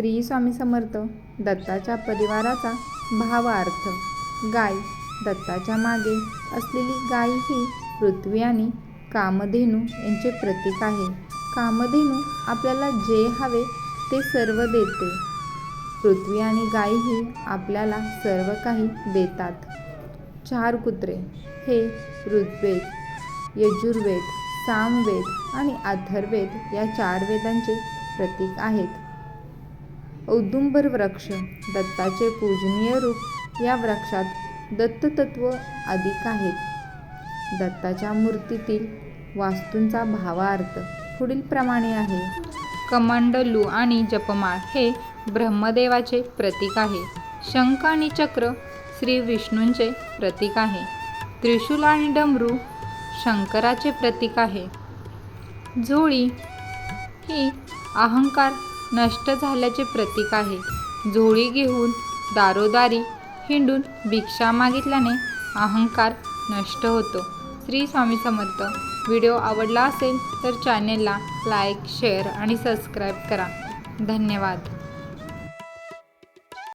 श्री स्वामी समर्थ दत्ताच्या परिवाराचा भावार्थ. गाय दत्ताच्या मागे असलेली गाय ही पृथ्वी आणि कामधेनू यांचे प्रतीक आहे. कामधेनू आपल्याला जे हवे ते सर्व देते. पृथ्वी आणि गाय ही आपल्याला सर्व काही देतात. चार कुत्रे हे ऋग्वेद यजुर्वेद सामवेद आणि अथर्वेद या चार वेदांचे प्रतीक आहेत. औदुंबर वृक्ष दत्ताचे पूजनीय रूप या वृक्षात दत्ततत्व अधिक आहेत दत्ताच्या मूर्तीतील वास्तूंचा भावार्थ पुढीलप्रमाणे आहे. कमंडलू आणि जपमाळ हे ब्रह्मदेवाचे प्रतीक आहे. शंख आणि चक्र श्री विष्णूंचे प्रतीक आहे. त्रिशूल आणि डमरू शंकराचे प्रतीक आहे. झोळी ही अहंकार नष्ट झाल्याचे प्रतीक आहे. झोळी घेऊन दारोदारी हिंडून भिक्षा मागितल्याने अहंकार नष्ट होतो. श्री स्वामी समर्थ. व्हिडिओ आवडला असेल तर चॅनेलला लाईक शेअर आणि सबस्क्राईब करा. धन्यवाद.